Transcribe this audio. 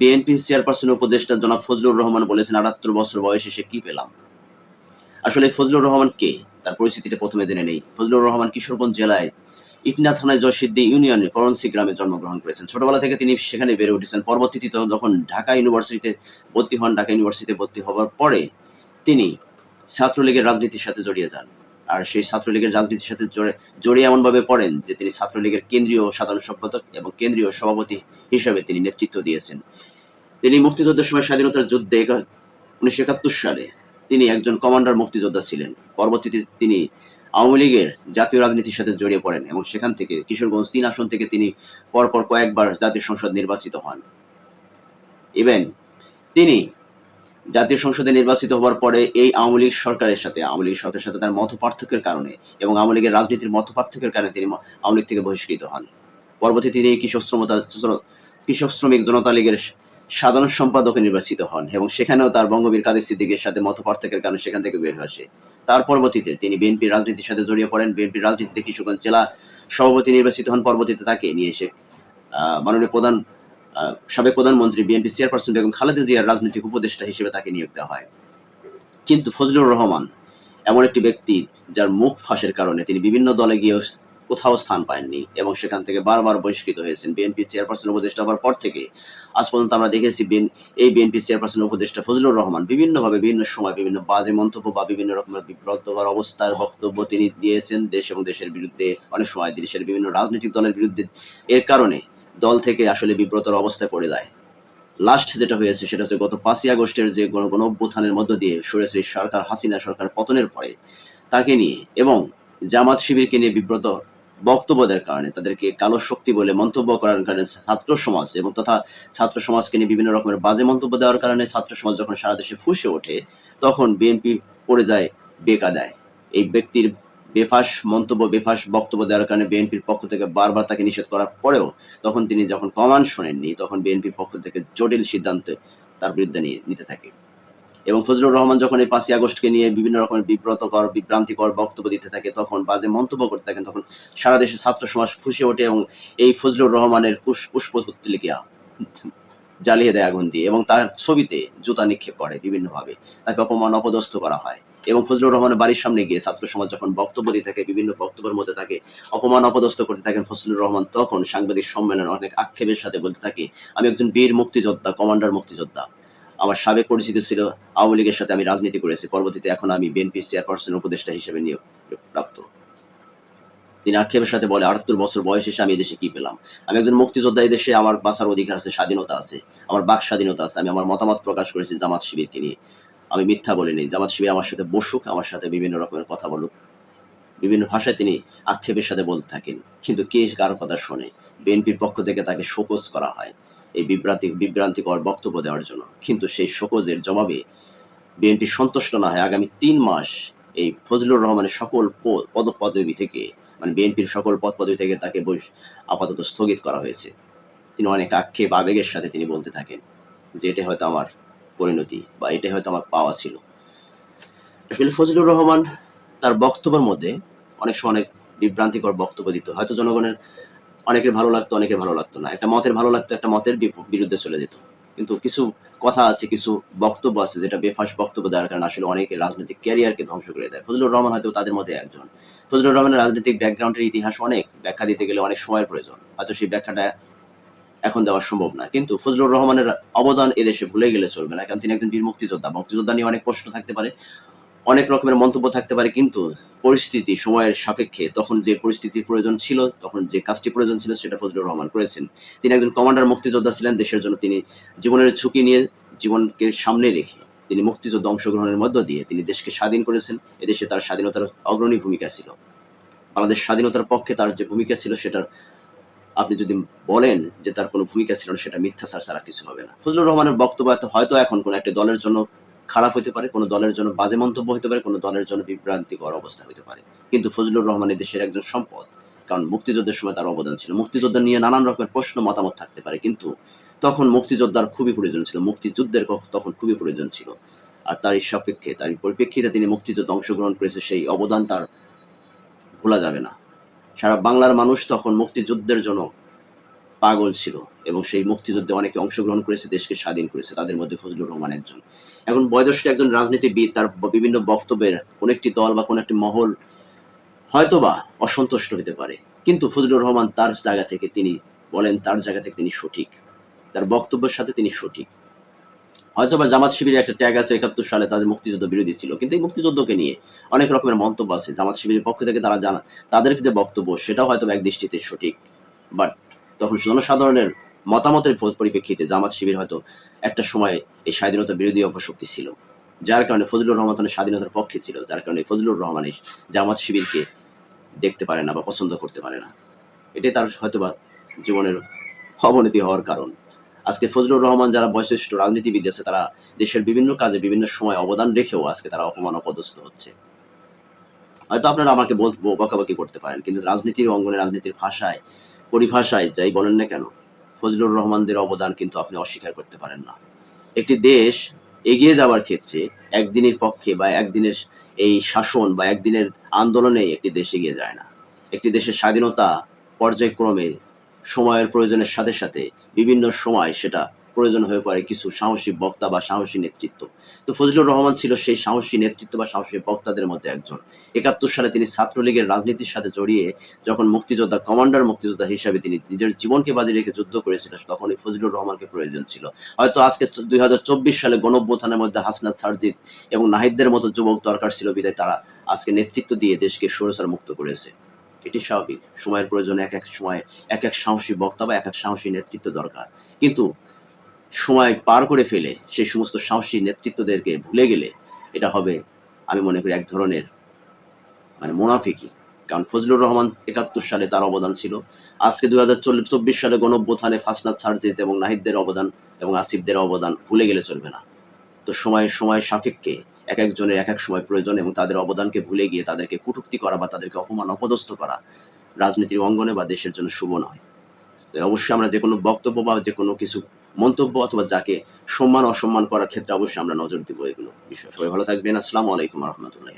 BNP chairperson উপদেষ্টা জনাব ফজলুর রহমান বলেছেন, আটাত্তর বছর বয়সে সে কি পেলাম? আসলে ফজলুর রহমান কে? তার পরিস্থিতিটা প্রথমে জেনে নেই। ফজলুর রহমান কিশোরগঞ্জ জেলায় ইটনা থানায় জয়সিদ্ধি ইউনিয়নের করণসি গ্রামে জন্মগ্রহণ করেছেন। ছোটবেলা থেকে তিনি সেখানে বেড়ে উঠেছেন। পরবর্তীতে যখন ঢাকা ইউনিভার্সিটিতে ভর্তি হন, ঢাকা ইউনিভার্সিটিতে ভর্তি হওয়ার পরে তিনি ছাত্রলীগের রাজনীতির সাথে জড়িয়ে যান। আর সেই ছাত্রলীগের রাজনীতির সাথে জড়ে- জড়িয়ে এমনভাবে পড়েন যে তিনি ছাত্রলীগের কেন্দ্রীয় সাধারণ সম্পাদক এবং কেন্দ্রীয় সভাপতি হিসেবে তিনি নেতৃত্ব দিয়েছেন। তিনি মুক্তিযুদ্ধের সময় স্বাধীনতার যুদ্ধে উনিশশো একাত্তর সালে তিনি একজন কমান্ডার মুক্তিযোদ্ধা ছিলেন। পরবর্তীতে তিনি আওয়ামী লীগের জাতীয় রাজনীতির সাথে জড়িয়ে পড়েন এবং সেখান থেকে কিশোরগঞ্জ তিন আসন থেকে তিনি পরপর কয়েকবার জাতীয় সংসদ নির্বাচিত হন। ইভেন তিনি জাতীয় সংসদে নির্বাচিত হওয়ার পরে এই আওয়ামী লীগ সরকারের সাথে আওয়ামী লীগ সরকারের সাথে তার মত পার্থক্যের কারণে এবং আওয়ামী লীগের রাজনীতির মত পার্থক্যের কারণে তিনি আওয়ামী লীগ থেকে বহিষ্কৃত হন। পরবর্তীতে তিনি কৃষক শ্রমতা কৃষক শ্রমিক জনতা লীগের সাধারণ সম্পাদকে নির্বাচিত হন এবং সেখানেও তার বঙ্গবীর কাদের সিদ্দিকের সাথে মত পার্থক্যের কারণে সেখান থেকে বের আসে। তার পরবর্তীতে তিনি বিএনপির রাজনীতির সাথে জড়িয়ে পড়েন। বিএনপির রাজনীতিতে কিশোরগঞ্জ জেলা সভাপতি নির্বাচিত হন। পরবর্তীতে তাকে নিয়ে এসে আহ, মাননীয় প্রধান সাবেক প্রধানমন্ত্রী বিএনপি চেয়ারপারসন বেগম খালেদা জিয়ার রাজনৈতিক উপদেষ্টা হিসেবে তাকে নিয়োগ দেওয়া হয়। কিন্তু ফজলুর রহমান এমন একটি ব্যক্তি যার মুখ ফাঁসের কারণে তিনি বিভিন্ন দলে গিয়ে কোথাও স্থান পাননি এবং সেখান থেকে বারবার বহিষ্কৃত হয়েছেন। বিএনপি চেয়ারপারসন উপদেষ্টা হওয়ার পর থেকে আজ পর্যন্ত আমরা দেখেছি এই বিএনপি চেয়ারপারসন উপদেষ্টা ফজলুর রহমান বিভিন্নভাবে বিভিন্ন সময় বিভিন্ন বাজে মন্তব্য বা বিভিন্ন রকমের বিব্রতকর অবস্থার বক্তব্য তিনি দিয়েছেন দেশ এবং দেশের বিরুদ্ধে অনেক সময় দেশের বিভিন্ন রাজনৈতিক দলের বিরুদ্ধে। এর কারণে দল থেকে আসলে বিব্রতর অবস্থায় পড়ে যায়। লাস্ট যেটা হয়েছে সেটা হচ্ছে গত পাঁচই আগস্টের যে গণ অভ্যুত্থানের মধ্য দিয়ে সরেছে সরকার হাসিনা সরকার পতনের পরে তাকে নিয়ে এবং জামাত শিবিরকে নিয়ে বিব্রত বক্তব্য দেওয়ার কারণে তাদেরকে কালো শক্তি বলে মন্তব্য করার কারণে ছাত্র সমাজ এবং তথা ছাত্র সমাজকে নিয়ে বিভিন্ন রকমের বাজে মন্তব্য দেওয়ার কারণে ছাত্র সমাজ যখন সারা দেশে ফুসে ওঠে, তখন বিএনপি পড়ে যায় বেকাদায়। এই ব্যক্তির বেফাস মন্তব্য, বেফাস বক্তব্য দেওয়ার কারণে বিএনপির পক্ষ থেকে বারবার তাকে নিষেধ করার পরেও তখন তিনি যখন কমান শোনেননি, তখন বিএনপির পক্ষ থেকে জটিল সিদ্ধান্ত তার বিরুদ্ধে নিয়ে নিতে থাকে। এবং ফজলুর রহমান যখন এই পাঁচই আগস্টকে নিয়ে বিভিন্ন রকমের বিব্রতকর, বিভ্রান্তিকর বক্তব্য দিতে থাকে, তখন বাজে মন্তব্য করতে থাকেন, তখন সারা দেশে ছাত্র সমাজ ফুসে ওঠে এবং এই ফজলুর রহমানের পুষ- পুষ্পতলিকা জ্বালিয়ে দেয় আগুন দিয়ে এবং তার ছবিতে জুতা নিক্ষেপ করে বিভিন্নভাবে। তাকে অপমান, অপদস্থ করা হয় এবং ফজলুর রহমানের বাড়ির সামনে গিয়ে ছাত্র সমাজ যখন বক্তব্য দিতে থাকে, বিভিন্ন বক্তব্যের মধ্যে তাকে অপমান, অপদস্থ করতে থাকেন ফজলুর রহমান, তখন সাংবাদিক সম্মেলনে অনেক আক্ষেপের সাথে বলতে থাকে, আমি একজন বীর মুক্তিযোদ্ধা, কমান্ডার মুক্তিযোদ্ধা। আমার সাবেক পরিচিত ছিল, আওয়ামী লীগের সাথে আমি রাজনীতি করেছি, পরবর্তীতে এখন আমি বিএনপি চেয়ারপারসন উপদেষ্টা হিসেবে নিয়োগ প্রাপ্ত। তিনি আক্ষেপের সাথে বলে, আটাত্তর বছর বয়স এসে আমি এদেশে কি পেলাম? আমি একজন মুক্তিযোদ্ধা দেশে, আমার বাঁচার অধিকার আছে, স্বাধীনতা আছে, আমার বাক স্বাধীনতা আছে, আমি আমার মতামত প্রকাশ করেছি জামাত শিবিরকে নিয়ে। আমি মিথ্যা বলিনি। জামাত শিবির আমার সাথে বসুক, আমার সাথে বিভিন্ন রকমের কথা বলুক। বিভিন্ন ভাষায় তিনি আক্ষেপের সাথে বলতে থাকেন। কিন্তু কে কারও কথা শোনে? বিএনপির পক্ষ থেকে তাকে শোকজ করা হয় এই বিভ্রান্তি, বিভ্রান্তিকর বক্তব্য দেওয়ার জন্য। কিন্তু সেই শোকজের জবাবে বিএনপি সন্তুষ্ট না হয়। আগামী তিন মাস এই ফজলুর রহমানের সকল পদ পদবি থেকে মানে বিএনপির সকল পদ পদবি থেকে তাকে বহিষ আপাতত স্থগিত করা হয়েছে। তিনি অনেক আক্ষেপ আবেগের সাথে তিনি বলতে থাকেন যে এটা হয়তো আমার পরিণতি বা এটা হয়তো আমার পাওয়া ছিল। আসলে ফজলুর রহমান তার বক্তব্যের মধ্যে অনেক সময় অনেক বিভ্রান্তিকর বক্তব্য দিত। হয়তো জনগণের অনেকের ভালো লাগতো, অনেকের ভালো লাগতো না। একটা মতের ভালো লাগতো, একটা মতের বিরুদ্ধে চলে যেত। কিন্তু কিছু কথা আছে, কিছু বক্তব্য আছে যেটা বেফাস বক্তব্য দেওয়ার কারণে আসলে অনেকে রাজনৈতিক ক্যারিয়ারকে ধ্বংস করে দেয়। ফজলুর রহমান হয়তো তাদের মধ্যে একজন। ফজলুর রহমানের রাজনৈতিক ব্যাকগ্রাউন্ডের ইতিহাস অনেক, ব্যাখ্যা দিতে গেলে অনেক সময়ের প্রয়োজন। হয়তো সেই ব্যাখ্যাটা এখন দেওয়া সম্ভব না। কিন্তু ফজলুর রহমানের অবদান এদেশে ভুলে গেলে চলবে না। কারণ তিনি একজন বীর মুক্তিযোদ্ধা। মুক্তিযোদ্ধা নিয়ে অনেক প্রশ্ন থাকতে পারে। অনেক রকমের মন্তব্য থাকতে পারে, কিন্তু পরিস্থিতি সময়ের সাপেক্ষে তখন যে পরিস্থিতির প্রয়োজন ছিল, তখন যে কাজটি প্রয়োজন ছিল সেটা ফজলুর রহমান করেছেন। তিনি একজন কমান্ডার, মুক্তিযোদ্ধা ছিলেন, দেশের জন্য তিনি জীবনের ঝুঁকি নিয়ে জীবনকে সামনে রেখে তিনি মুক্তিযুদ্ধ অংশগ্রহণের মধ্য দিয়ে তিনি দেশকে স্বাধীন করেছেন। এদেশে তার স্বাধীনতার অগ্রণী ভূমিকা ছিল। বাংলাদেশ স্বাধীনতার পক্ষে তার যে ভূমিকা ছিল সেটার আপনি যদি বলেন যে তার কোনো ভূমিকা ছিল না, সেটা মিথ্যা ছাড়া ছাড়া কিছু হবে না। ফজলুর রহমানের বক্তব্য হয়তো এখন কোনো একটা দলের জন্য খারাপ হতে পারে, কোনো দলের জন্য বাজে মন্তব্য হতে পারে, কোনো দলের জন্য বিভ্রান্তিকর অবস্থা হতে পারে। কিন্তু ফজলুর রহমান দেশের একজন সম্পদ। কারণ মুক্তিযুদ্ধের সময় তার অবদান ছিল। মুক্তিযুদ্ধ নিয়ে নানান রকমের প্রশ্ন, মতামত থাকতে পারে, কিন্তু তখন মুক্তিযোদ্ধার খুবই প্রয়োজন ছিল। মুক্তিযুদ্ধের তখন খুবই প্রয়োজন ছিল। আর তার এই সাপেক্ষে, তার পরিপ্রেক্ষিতে তিনি মুক্তিযুদ্ধে অংশগ্রহণ করেছে, সেই অবদান তার ভোলা যাবে না। সারা বাংলার মানুষ তখন মুক্তিযুদ্ধের জন্য পাগল ছিল এবং সেই মুক্তিযুদ্ধে অনেকে অংশগ্রহণ করেছে, দেশকে স্বাধীন করেছে। তাদের মধ্যে ফজলুর রহমান একজন। এখন বয়োজ্যেষ্ঠ একজন রাজনীতিবিদ তার বিভিন্ন বক্তব্যের কোন একটি দল বা কোন একটি মহল হয়তোবা অসন্তুষ্ট হতে পারে। কিন্তু ফজলুর রহমান তার জায়গা থেকে তিনি বলেন, তার জায়গা থেকে তিনি সঠিক। তার বক্তব্যের সাথে তিনি সঠিক। হয়তোবা জামাত শিবিরের একটা ট্যাগ আছে, একাত্তর সালে তাদের মুক্তিযুদ্ধ বিরোধী ছিল। কিন্তু এই মুক্তিযুদ্ধকে নিয়ে অনেক রকমের মন্তব্য আছে। জামাত শিবিরের পক্ষ থেকে তারা জানা তাদের যে বক্তব্য, সেটাও হয়তো এক দৃষ্টিতে সঠিক। বাট তখন জনসাধারণের মতামতের পরিপ্রেক্ষিতে জামাত শিবির হয়তো একটা সময় এই স্বাধীনতা বিরোধী অপশক্তি ছিল। যার কারণে ফজলুর রহমান স্বাধীনতার পক্ষে ছিল। যার কারণে ফজলুর রহমান জামাত শিবিরকে দেখতে পারে না বা পছন্দ করতে পারে না। এটাই তার হয়তোবা জীবনের অবনতি হওয়ার কারণ। আজকে ফজলুর রহমান যারা বয়োজ্যেষ্ঠ রাজনীতিবিদ আছে, তারা দেশের বিভিন্ন কাজে বিভিন্ন সময় অবদান রেখেও আজকে তারা অপমান অপদস্থ হচ্ছে। হয়তো আপনারা আমাকে বকাবকি করতে পারেন, কিন্তু রাজনীতির অঙ্গনে, রাজনীতির ভাষায়, পরিভাষায় যাই বলেন না কেন ফজলুর রহমানদের অবদান কিন্তু আপনি অস্বীকার করতে পারেন না। একটি দেশ এগিয়ে যাওয়ার ক্ষেত্রে একদিনের পক্ষে বা একদিনের এই শাসন বা একদিনের আন্দোলনে একটি দেশ এগিয়ে যায় না। একটি দেশের স্বাধীনতা পর্যায়ক্রমে সময়ের প্রয়োজনের সাথে সাথে বিভিন্ন সময় সেটা প্রয়োজন হয়ে পড়ে কিছু সাহসী বক্তা বা সাহসী নেতৃত্ব। তো ফজলুর রহমান ছিল সেই সাহসী নেতৃত্ব বা সাহসী বক্তাদের মধ্যে একজন। একাত্তর সালে তিনি ছাত্রলীগের রাজনীতির সাথে জড়িয়ে যখন মুক্তিযোদ্ধা কমান্ডার মুক্তিযোদ্ধা হিসাবে তিনি নিজের জীবনকে বাজি রেখে যুদ্ধ করেছিলেন তখন এই ফজলুর রহমানকে প্রয়োজন ছিল। হয়তো আজকে দুই সালে গণঅভ্যুত্থানের মধ্যে হাসনাত সারজিৎ এবং নাহিদদের মতো যুবক দরকার ছিল বিদায়, তারা আজকে নেতৃত্ব দিয়ে দেশকে সরসার মুক্ত করেছে। এটি স্বাভাবিক। সময়ের প্রয়োজনে এক এক সময় এক এক সাহসী বক্তা বা এক এক সাহসী নেতৃত্ব দরকার। কিন্তু সময় পার করে ফেলে সেই সমস্ত সাহসী নেতৃত্বদেরকে ভুলে গেলে এটা হবে, আমি মনে করি, এক ধরনের মানে মুনাফিকি। কারণ ফজলুর রহমান একাত্তর সালে তার অবদান ছিল। আজকে দুই হাজার চব্বিশ সালে গণঅভ্যুত্থানে ফাসনাথ সার্জিত এবং নাহিদদের অবদান এবং আসিফদের অবদান ভুলে গেলে চলবে না। তো সময় সময় সাপেক্ষে এক একজনের এক এক সময় প্রয়োজন এবং তাদের অবদানকে ভুলে গিয়ে তাদেরকে কটূক্তি করা বা তাদেরকে অপমান, অপদস্থ করা রাজনীতির অঙ্গনে বা দেশের জন্য শুভ নয়। তো অবশ্যই আমরা যে কোনো বক্তব্য বা যে কোনো কিছু মন্তব্য অথবা যাকে সম্মান অসম্মান করার ক্ষেত্রে অবশ্যই আমরা নজর দিব এগুলো বিষয়। সবাই ভালো থাকবেন। আসসালামু আলাইকুম রহমতুল্লাহ